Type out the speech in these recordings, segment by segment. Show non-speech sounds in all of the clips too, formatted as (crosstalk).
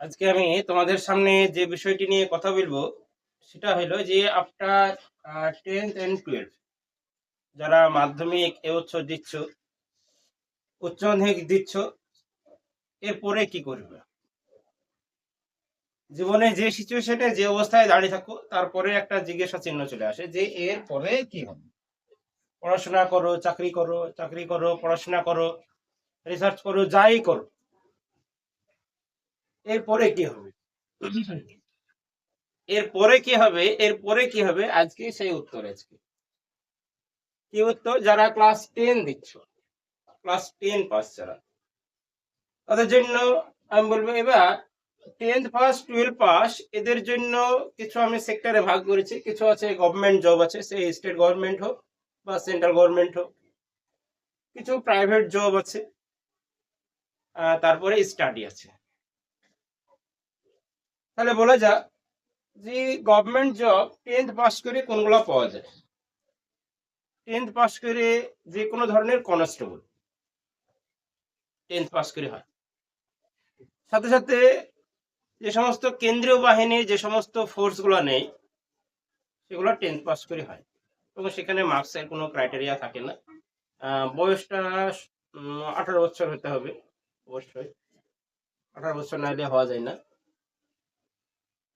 আজকে আমি তোমাদের সামনে যে বিষয়টি নিয়ে কথা বলব, সেটা হলো যে আফটার টেন্থ এন্ড টুয়েলভ যারা মাধ্যমিক এবছর দিচ্ছ, উচ্চ মাধ্যমিক দিচ্ছ, এরপরে কি করবে? জীবনে যে সিচুয়েশনে যে অবস্থায় দাঁড়িয়ে থাকো, তারপরে একটা জিজ্ঞাসা চিহ্ন চলে আসে যে এর পরে কি হবে? পড়াশোনা করো, চাকরি করো চাকরি করো, পড়াশোনা করো রিসার্চ করো, যাই করো। এরপরে কি হবে? (coughs) এরপরে কি হবে? এরপরে কি হবে? আজকে সেই উত্তর আজকে। কি উত্তর? যারা ক্লাস টেন দিচ্ছ। ক্লাস টেন পাস যারা। তাদের জন্য আমি বলব এবার টেন্থ পাস টুয়েলভ পাস এদের জন্য কিছু আমি সেক্টরে ভাগ করেছি। কিছু আছে গভর্নমেন্ট জব আছে সেই স্টেট গভর্নমেন্ট হোক বা সেন্ট্রাল গভর্নমেন্ট হোক। কিছু প্রাইভেট জব আছে। তারপরে স্টাডি আছে। তাহলে বলা যাক যে গভর্নমেন্ট জব টেন্থ পাস করে কোনগুলো পাওয়া যায়? টেন্থ পাস করে যে কোনো ধরনের কনস্টেবল টেন্থ পাস করে হয়। সাথে সাথে যে সমস্ত কেন্দ্রীয় বাহিনী, যে সমস্ত ফোর্সগুলো নেই, সেগুলো টেন্থ পাস করে হয়। এবং সেখানে মার্কসের কোনো ক্রাইটেরিয়া থাকে না। বয়সটা আঠারো বছর হতে হবে, অবশ্যই। আঠারো বছর না হলে হওয়া যায় না।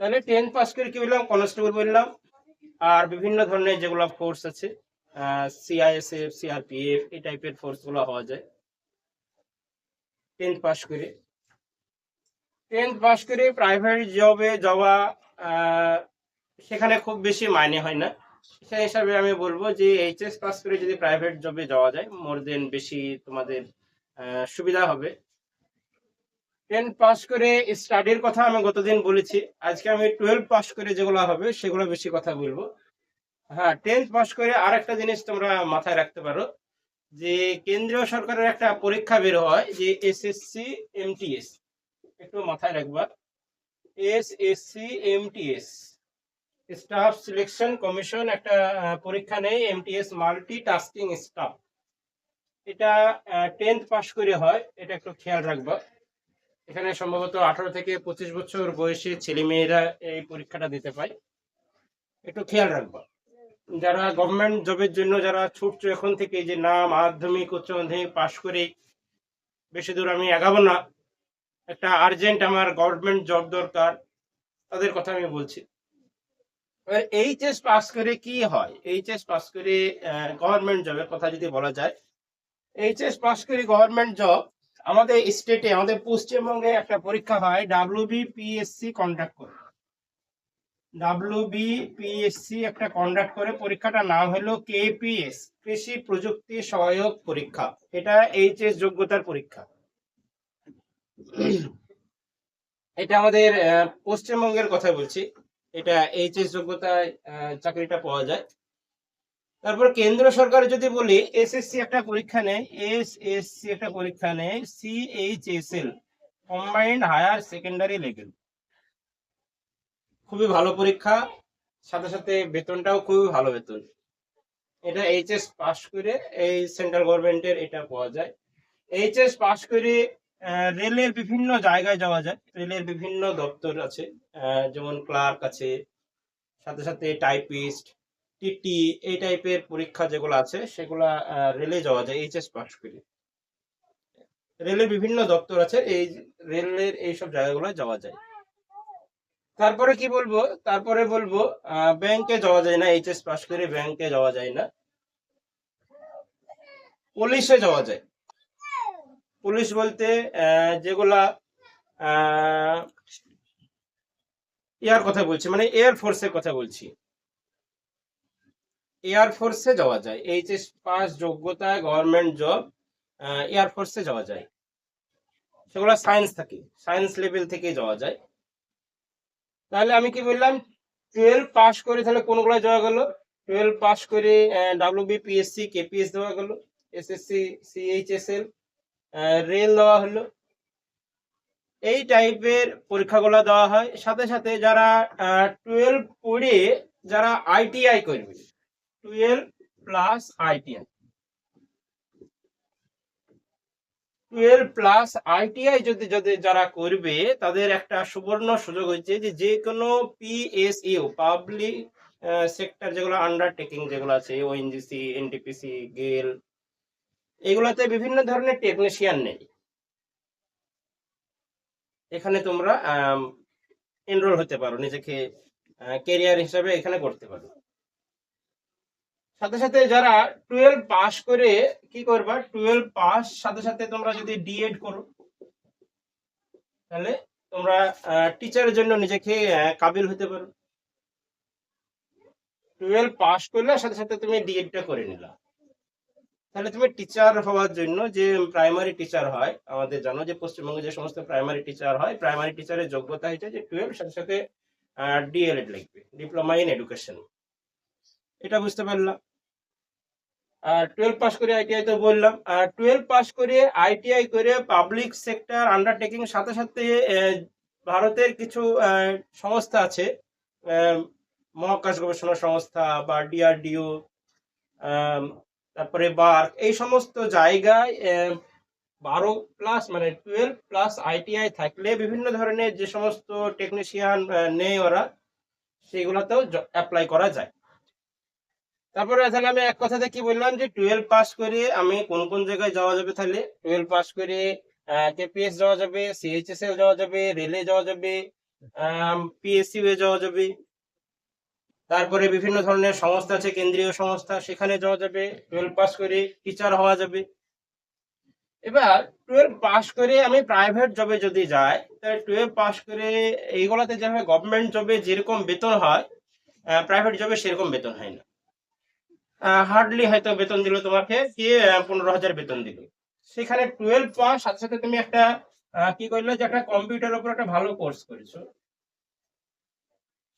তাহলে টেন পাস করে কি বললাম কনস্টেবল বললাম, আর বিভিন্ন ধরনের যেগুলো ফোর্স আছে সিআইএসএফ সিআরপিএফ এই টাইপের ফোর্সগুলো হওয়া যায়। টেন্থ পাস করে। টেন্থ পাস করে প্রাইভেট জবে যাওয়া সেখানে খুব বেশি মাইনে হয় না। সেই হিসাবে আমি বলব যে এইচএস পাস করে যদি প্রাইভেট জবে যাওয়া যায় মোর দেন বেশি তোমাদের সুবিধা হবে। টেন পাস করে স্টাডির কথা আমি গতদিন বলেছি। আজকে আমি টুয়েলভ পাস করে যেগুলো হবে, সেগুলো বেশি কথা বলব। হ্যাঁ টেন্থ পাস করে আর একটা জিনিস তোমরা মাথায় রাখতে পারো, যে কেন্দ্রীয় সরকারের একটা পরীক্ষা বের হয়, যে এস এসএসসি এমটিএস একটু মাথায় রাখবা। S SSC MTS staff selection commission একটা পরীক্ষা নেই এমটিএস মাল্টি টাস্কিং স্টাফ। এটা টেন্থ পাস করে হয়, এটা একটু খেয়াল রাখবা। এখানে সম্ভবত আঠারো থেকে পঁচিশ বছর বয়সী ছেলেমেয়েরা এই পরীক্ষাটা দিতে পায়। একটু খেয়াল রাখব। যারা গভর্নমেন্ট জবের জন্য যারা ছুটছো, এখন থেকে যে না, মাধ্যমিক, উচ্চ মাধ্যমিক পাশ করে বেশি দূর আমি এগাবো না। একটা আর্জেন্ট আমার গভর্নমেন্ট জব দরকার, তাদের কথা আমি বলছি। এইচএস পাস করে কি হয়? এইচএস পাস করে গভর্নমেন্ট জবের কথা যদি বলা যায় এইচএস পাস করে গভর্নমেন্ট জব আমাদের স্টেটে আমাদের পশ্চিমবঙ্গে একটা পরীক্ষা হয় ডাব্লিউবি পিএসসি কন্ডাক্ট করে। ডাব্লিউবি পিএসসি একটা কন্ডাক্ট করে, পরীক্ষাটার নাম হলো কেপিএস কৃষি প্রযুক্তি সহায়ক পরীক্ষা। এটা এইচএস যোগ্যতার পরীক্ষা। এটা আমাদের পশ্চিমবঙ্গের কথা বলছি। এটা এইচএস যোগ্যতায় চাকরিটা পাওয়া যায়। তারপর কেন্দ্র সরকার যদি বলি এসএসসি একটা পরীক্ষা নেয় এসএসসি একটা পরীক্ষা নেয় CHSL combined higher secondary level খুবই ভালো পরীক্ষা, সাথে সাথে বেতনটাও খুবই ভালো বেতন। এটা এইচএস পাস করে এই সেন্ট্রাল গভর্নমেন্টের এটা পাওয়া যায়। এইচএস পাস করে রেলের বিভিন্ন জায়গায় যাওয়া যায়। রেলের বিভিন্ন দপ্তর আছে যেমন ক্লার্ক আছে, সাথে সাথে টাইপিস্ট টিটি এই টাইপের পরীক্ষা যেগুলো আছে, সেগুলা রেলে যাওয়া যায় এইচএস পাস করে। রেলের বিভিন্ন দপ্তর আছে, এই রেলের এইসব জায়গাগুলো যাওয়া যায়। তারপরে কি বলব? তারপরে বলব ব্যাংকে যাওয়া যায় না এইচএস পাস করে ব্যাংকে যাওয়া যায় না। পুলিশে যাওয়া যায়। পুলিশ বলতে যেগুলা ইয়ার কথা বলছি মানে এয়ার ফোর্সের কথা বলছি। এয়ার ফোর্সে যাওয়া যায়। এইচএস পাস যোগ্যতা গভর্নমেন্ট জব এয়ার ফোর্সে যাওয়া যায়। সেগুলো সায়েন্স থাকে। সায়েন্স লেভেল থেকে যাওয়া যায়। তাহলে আমি কি বললাম? টুয়েলভ পাস করে তাহলে কোনগুলো যাওয়া গেল? টুয়েলভ পাস করে ডাব্লিউবি পিএসসি কেপিএস দেওয়া গেল। এসএসসি সিএইচএসএল রেল দেওয়া হলো। এই টাইপের পরীক্ষাগুলো দেওয়া হয়। সাথে সাথে যারা টুয়েলভ পড়ে যারা আইটিআই করবে twelve plus ITI twelve plus ITI যদি যদি যারা করবে, তাদের একটা সুবর্ণ সুযোগ হচ্ছে যে যে কোনো পিএসইউ পাবলিক সেক্টর যেগুলো আন্ডারটেকিং যেগুলো আছে ওএনজিসি এনটিপিসি গেল এগুলোতে বিভিন্ন ধরনের টেকনিশিয়ান নেই। এখানে তোমরা এনরোল হতে পারো, নিজেকে কেরিয়ার হিসাবে এখানে করতে পারো। সাথে সাথে যারা টুয়েলভ পাস করে কি করবা? টুয়েলভ পাস সাথে সাথে তোমরা যদি ডিএড করো, তাহলে তোমরা টিচারের জন্য নিজেকে কাবিল হতে পারো। টুয়েলভ পাস করলে সাথে সাথে তুমি ডিএডটা করে নিলা। তাহলে তুমি টিচার হওয়ার জন্য যে প্রাইমারি টিচার হয়, আমাদের জানো যে পশ্চিমবঙ্গে যে সমস্ত প্রাইমারি টিচার হয় প্রাইমারি টিচারের যোগ্যতা হচ্ছে যে টুয়েলভ সাথে সাথে ডিএলএড লিখবে ডিপ্লোমা ইন এডুকেশন এটা বুঝতে পারলাম আর টুয়েলভ পাস করে আইটিআই তো বললাম। আর টুয়েলভ পাস করে আইটিআই করে পাবলিক সেক্টর আন্ডারটেকিং সাথে সাথে ভারতের কিছু সংস্থা আছে। মহাকাশ গবেষণা সংস্থা বা ডিআরডিও তারপরে বার্ক, এই সমস্ত জায়গায় বারো প্লাস মানে টুয়েলভ প্লাস আইটিআই থাকলে বিভিন্ন ধরনের যে সমস্ত টেকনিশিয়ান নেই ওরা সেগুলোতেও অ্যাপ্লাই করা যায়। তারপরে তাহলে আমি এক কথাতে কি বললাম যে টুয়েলভ পাস করে আমি কোন কোন জায়গায় যাওয়া যাবে তাহলে? টুয়েলভ পাস করে কেপিএস যাওয়া যাবে সিএইচএস এ যাওয়া যাবে রেলে যাওয়া যাবে পিএসসি এ যাওয়া যাবে। তারপরে বিভিন্ন ধরনের সংস্থা আছে, কেন্দ্রীয় সংস্থা, সেখানে যাওয়া যাবে টুয়েলভ পাস করে টিচার হওয়া যাবে। এবার টুয়েলভ পাস করে আমি প্রাইভেট জবে যদি যাই, তাহলে টুয়েলভ পাস করে এইগুলাতে যেভাবে গভর্নমেন্ট জবে যেরকম বেতন হয় প্রাইভেট জবে সেরকম বেতন হয় না। হার্ডলি হয়তো বেতন দিল তোমাকে, কি পনেরো হাজার বেতন দিল। সেখানে টুয়েলভ পাওয়ার সাথে সাথে তুমি একটা কি করলে যে একটা কম্পিউটার উপর একটা ভালো কোর্স করেছ।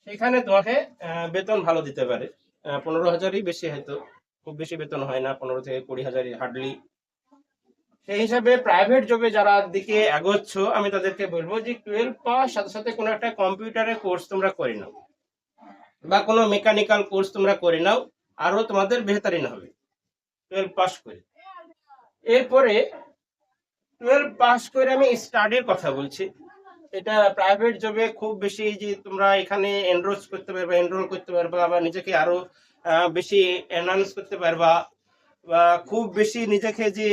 সেখানে তোমাকে বেতন ভালো দিতে পারে। পনেরো হাজারই বেশি হয়তো, খুব বেশি বেতন হয় না, পনেরো থেকে কুড়ি হাজারই হার্ডলি সেই হিসাবে প্রাইভেট জবে যারা দিকে এগোচ্ছ, আমি তাদেরকে বলব যে টুয়েলভ পাওয়ার সাথে সাথে কোনো একটা কম্পিউটারের কোর্স তোমরা করে নাও। বা কোনো মেকানিক্যাল কোর্স তোমরা করে নাও। আরও তোমাদের বেহতারিন হবে। টুয়েলভ পাস করে। এরপরে টুয়েলভ পাস করে আমি স্টাডির কথা বলছি। এটা প্রাইভেট জবে খুব বেশি যে তোমরা এখানে এনরোল করতে পারবা এনরোল করতে পারবা বা নিজেকে আরও বেশি এনহান্স করতে পারবা বা খুব বেশি নিজেকে যে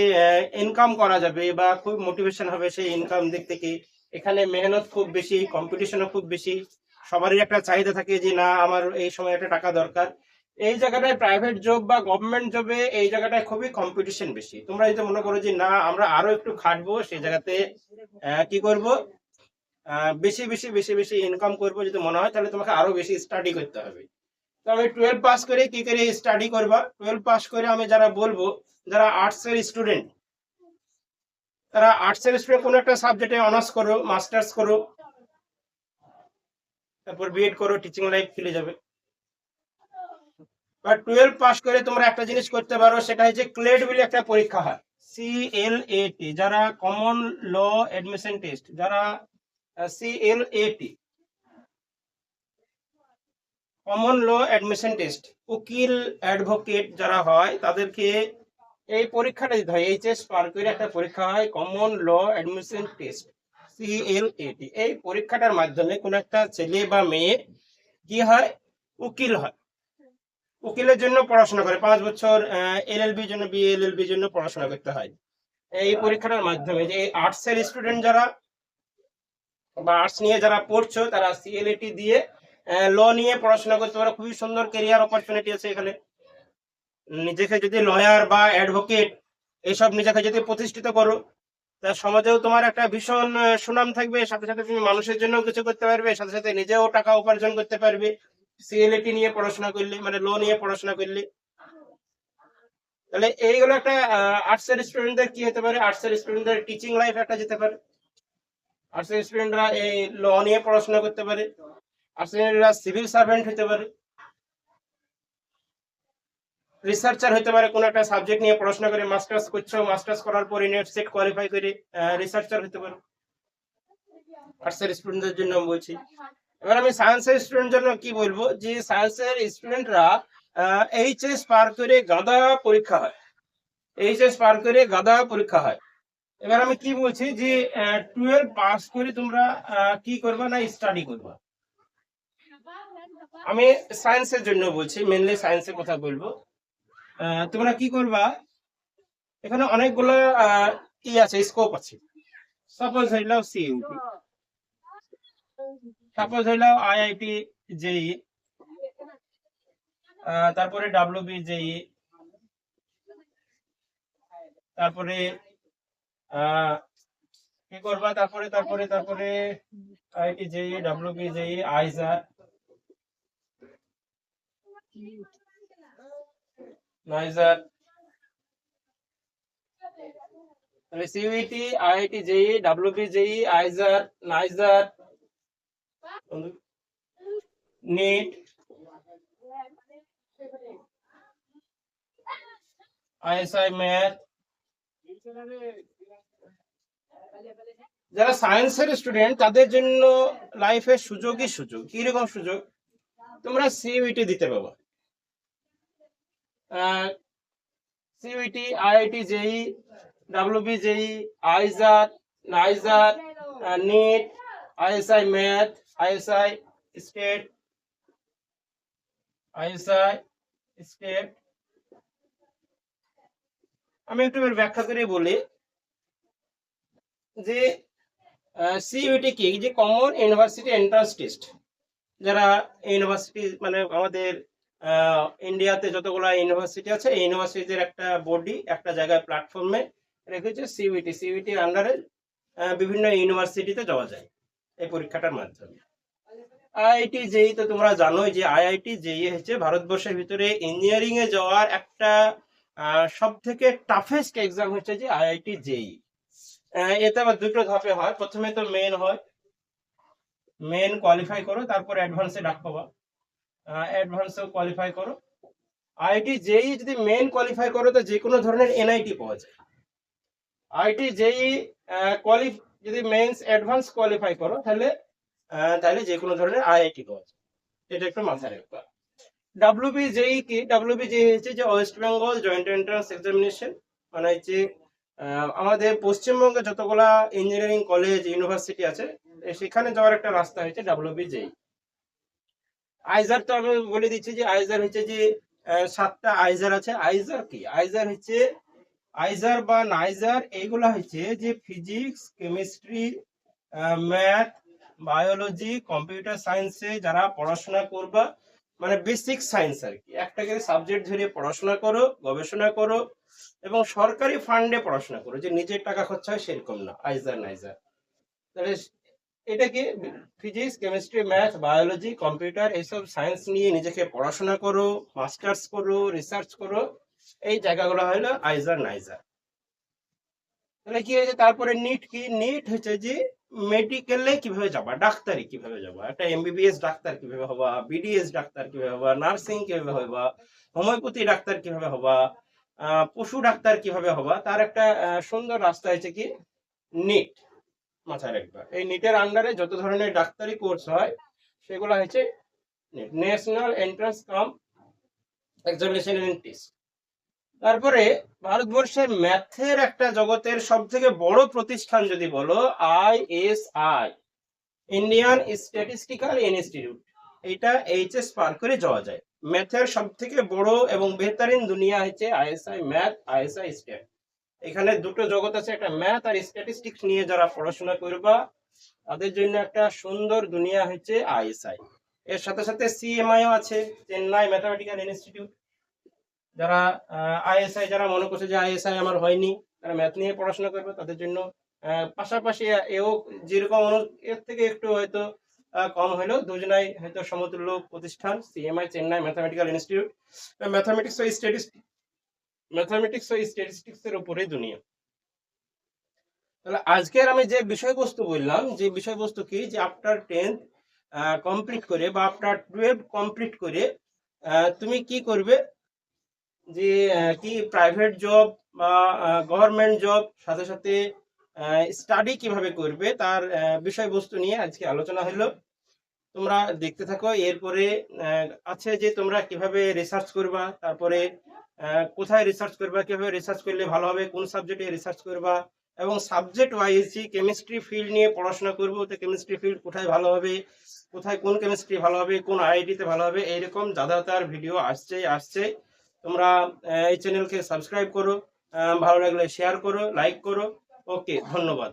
ইনকাম করা যাবে বা খুব মোটিভেশন হবে সেই ইনকাম দিক থেকে। এখানে মেহনত খুব বেশি কম্পিটিশনও খুব বেশি। সবারই একটা চাহিদা থাকে যে না, আমার এই সময় একটা টাকা দরকার। এই জায়গাটায় প্রাইভেট জব বা গভর্নমেন্ট জবে এই জায়গাটায় খুবই কম্পিটিশন বেশি। তোমরা যদি মনে করো যে, না, আমরা আরও একটু খাটবো, সেই জায়গাতে কি করব? বেশি বেশি বেশি বেশি ইনকাম করব যদি মনে হয়, তাহলে তোমাকে আরও বেশি স্টাডি করতে হবে। তো আমি টুয়েলভ পাস করে কি করে স্টাডি করবা? টুয়েলভ পাস করে আমি যারা বলব, যারা আর্টস এর স্টুডেন্ট তারা আর্টস এর স্টুডেন্ট কোনো একটা সাবজেক্টে অনার্স করো মাস্টার্স করো, তারপর বিএড করো টিচিং লাইফ ফিরে যাবে। বা টুয়েলভ পাস করে তোমরা একটা জিনিস করতে পারো, সেটা হচ্ছে ক্লেড বলে একটা পরীক্ষা হয়। সি এল এ টি যারা কমন ল এডমিশন টেস্ট যারা C L A T common law admission test উকিল অ্যাডভোকেট যারা হয়, তাদেরকে এই পরীক্ষাটা দিতে হয়। এইচএস পার করে একটা পরীক্ষা হয় common law admission test CLAT এই পরীক্ষাটার মাধ্যমে কোন একটা ছেলে বা মেয়ে কি হয়? উকিল হয়। উকিলের জন্য পড়াশোনা করে, পাঁচ বছর এলএলবির জন্য বিএলএলবির জন্য পড়াশোনা করতে হয়। এই পরীক্ষাটার মাধ্যমে যে আর্টস এর স্টুডেন্ট যারা বা আর্টস নিয়ে যারা পড়ছো, তারা সিএলএটি দিয়ে ল নিয়ে পড়াশোনা করতে পারো। খুবই সুন্দর কেরিয়ার অপরচুনিটি আছে এখানে। নিজেকে যদি লয়ার বা অ্যাডভোকেট এসব নিজেকে যদি প্রতিষ্ঠিত করো, তা সমাজেও তোমার একটা ভীষণ সুনাম থাকবে। সাথে সাথে তুমি মানুষের জন্য কিছু করতে পারবে। সাথে সাথে নিজেও টাকা উপার্জন করতে পারবে। সিএলএটি নিয়ে পড়াশোনা করলে মানে লো নিয়ে পড়াশোনা করলে। তাহলে এইগুলো একটা আর্টস এর স্টুডেন্টদের কি হতে পারে? আর্টস এর স্টুডেন্টদের টিচিং লাইফ একটা যেতে পারে। আর্টস এর স্টুডেন্টরা এই ল নিয়ে পড়াশোনা করতে পারে। আর্টস এর সিভিল সার্ভেন্ট হতে পারে। রিসার্চার হতে পারে, কোনো একটা সাবজেক্ট নিয়ে পড়াশোনা করে মাস্টার্স করছ মাস্টার্স করার পরে নেট সেট কোয়ালিফাই করে রিসার্চার হতে পারো। আর্টসের স্টুডেন্টদের জন্য বলছি। এবার আমি সায়েন্সের স্টুডেন্ট জন্য কি বলব? যে সায়েন্সের স্টুডেন্টরা এইচএস পার করে গাদা পরীক্ষা হয়। এইচএস পার করে গাদা পরীক্ষা হয়। এবার আমি কি বলছি যে টুয়েলভ পাস করে তোমরা কি করবা না স্টাডি করবা? আমি সায়েন্সের জন্য বলছি মেনলি সায়েন্সের কথা বলব। তোমরা কি করবা? এখানে অনেকগুলো ই আছে স্কোপ আছে। সাপোজ হইলাও সিইউটি সাপোজ হইলাও আইআইটি জেই তারপরে ডাব্লিউবি জেই, তারপরে কি করবা? তারপরে তারপরে তারপরে IIT JEE, WB JEE IISER NISER CUET IIT JEE, WB JEE, IISER, NISER NEET. ISI math. যারা সায়েন্সের স্টুডেন্ট, তাদের জন্য লাইফের সুযোগই সুযোগ। কীরকম সুযোগ? তোমরা সিইউটি দিতে পারো CUET IIT JEE, WB JEE IISER NISER NEET, ISI math. ISI state ISI state. আমি একটু ব্যাখ্যা করে বলি যে সিইউটি কি? যে কমন ইউনিভার্সিটি এন্ট্রান্স টেস্ট যারা ইউনিভার্সিটি মানে আমাদের ইন্ডিয়াতে যতগুলো ইউনিভার্সিটি আছে, এই ইউনিভার্সিটির একটা বডি একটা জায়গায় প্ল্যাটফর্মে রেখেছে সিইউটি সিইউটির আন্ডারে বিভিন্ন ইউনিভার্সিটিতে যাওয়া যায় এই পরীক্ষাটার মাধ্যমে। আইআইটি জেই তো তোমরা জানোই যে আইআইটি জেই হচ্ছে ভারতবর্ষের ভিতরে ইঞ্জিনিয়ারিং এ যাওয়ার একটা সব থেকে টাফেস্ট এক্সাম হচ্ছে যে আইআইটি জেই। এতে আবার দুটো ধাপে হয়। প্রথমে তো মেন হয়। মেন কোয়ালিফাই করো, তারপর অ্যাডভান্সে ডাক পাবা। অ্যাডভান্সেও কোয়ালিফাই করো। আইআইটি জেই যদি মেন কোয়ালিফাই করো, তো যে কোনো ধরনের এনআইটি পাওয়া যায়। আইআইটি জেই কোয়ালি যদি মেন্স অ্যাডভান্স কোয়ালিফাই করো, তাহলে তাহলে যে কোনো ধরনের আইআইটি পাওয়া যায়। এটা একটু মাথায় রাখবা ডাব্লিউবি জেই কি ডাব্লিউবি জেই হচ্ছে যে West Bengal joint entrance examination মানে হচ্ছে আমাদের পশ্চিমবঙ্গে যতগুলা ইঞ্জিনিয়ারিং কলেজ ইউনিভার্সিটি আছে সেখানে যাওয়ার একটা রাস্তা হচ্ছে ডাব্লিউবি জেই আইজার তো আমি বলে দিচ্ছি যে আইজার হচ্ছে যে সাতটা আইজার আছে। আইজার কি? আইজার হচ্ছে আইজার বা নাইজার এইগুলা হচ্ছে যে physics chemistry math biology computer সায়েন্সে যারা পড়াশোনা করবা মানে বেসিক সায়েন্স আর কি। একটা করে সাবজেক্ট ধরে পড়াশোনা করো, গবেষণা করো এবং সরকারি ফান্ডে পড়াশোনা করো, যে নিজের টাকা খরচা হয় সেরকম না আইজার নাইজার তাহলে এটা কি? Physics chemistry math biology computer এইসব সায়েন্স নিয়ে নিজেকে পড়াশোনা করো মাস্টার্স করো রিসার্চ করো, এই জায়গাগুলো হলো আইজার নাইজার তাহলে কি হয়েছে? তারপরে নিট কি? নিট হচ্ছে যে মেডিকেলে কীভাবে যাবা? ডাক্তারি কীভাবে যাবা? একটা এমবিবিএস ডাক্তার কীভাবে হবা? বিডিএস ডাক্তার কীভাবে হবা? নার্সিং কীভাবে হবা? হোমিওপ্যাথি ডাক্তার কীভাবে হবা? পশু ডাক্তার কীভাবে হবা? তার একটা সুন্দর রাস্তা হচ্ছে কি? নিট মাথায় রাখবা। এই নিটের আন্ডারে যত ধরনের ডাক্তারি কোর্স হয়, সেগুলো হচ্ছে national entrance cum examination test তারপরে ভারতবর্ষের ম্যাথের একটা জগতের সব থেকে বড় প্রতিষ্ঠান যদি বলো আইএসআই ইন্ডিয়ান স্ট্যাটিস্টিক্যাল ইনস্টিটিউট এটা এইচএস পার করে যাওয়া যায়। ম্যাথের সব থেকে বড় এবং বেহতারিন দুনিয়া হচ্ছে আইএসআই ম্যাথ আইএসআই স্ট্যাট। এখানে দুটো জগৎ আছে, একটা ম্যাথ আর স্ট্যাটিস্টিক্স নিয়ে যারা পড়াশোনা করবা, তাদের জন্য একটা সুন্দর দুনিয়া হচ্ছে আইএসআই এর সাথে সাথে সিএমআইও আছে, চেন্নাই ম্যাথামেটিক্যাল ইনস্টিটিউট। যারা আইএসআই যারা মনে করছে যে আইএসআই আমার হয়নি, তারা ম্যাথ নিয়ে পড়াশোনা করবে, তাদের জন্য পাশাপাশি এও যেরকম এর থেকে একটু হয়তো কম হলেও দুজনাই হয়তো সমতুল্য প্রতিষ্ঠান CMI Chennai mathematical institute mathematics ও স্ট্যাটিস্টিক ম্যাথামেটিক্স ও স্ট্যাটিস্টিক্স এর উপরে দুনিয়া। তাহলে আজকের আমি যে বিষয়বস্তু বললাম, যে বিষয়বস্তু কি? যে আফটার টেন্থ কমপ্লিট করে বা আফটার টুয়েলভ কমপ্লিট করে তুমি কি করবে? যে কি প্রাইভেট জব বা গভর্নমেন্ট জব সাথে সাথে স্টাডি কীভাবে করবে তার বিষয়বস্তু নিয়ে আজকে আলোচনা হলো। তোমরা দেখতে থাকো, এরপরে আছে যে, তোমরা কীভাবে রিসার্চ করবা, তারপরে কোথায় রিসার্চ করবা, কীভাবে রিসার্চ করলে ভালো হবে, কোন সাবজেক্টে রিসার্চ করবা, এবং সাবজেক্ট ওয়াইজ কেমিস্ট্রি ফিল্ড নিয়ে পড়াশোনা করব, তো কেমিস্ট্রি ফিল্ড কোথায় ভালো হবে, কোথায় কোন কেমিস্ট্রি ভালো হবে, কোন আইআইটিতে ভালো হবে, এইরকম দাদা তার ভিডিও আসছে আসছে তোমরা এই চ্যানেলকে সাবস্ক্রাইব করো ভালো লাগলে শেয়ার করো লাইক করো। ওকে ধন্যবাদ।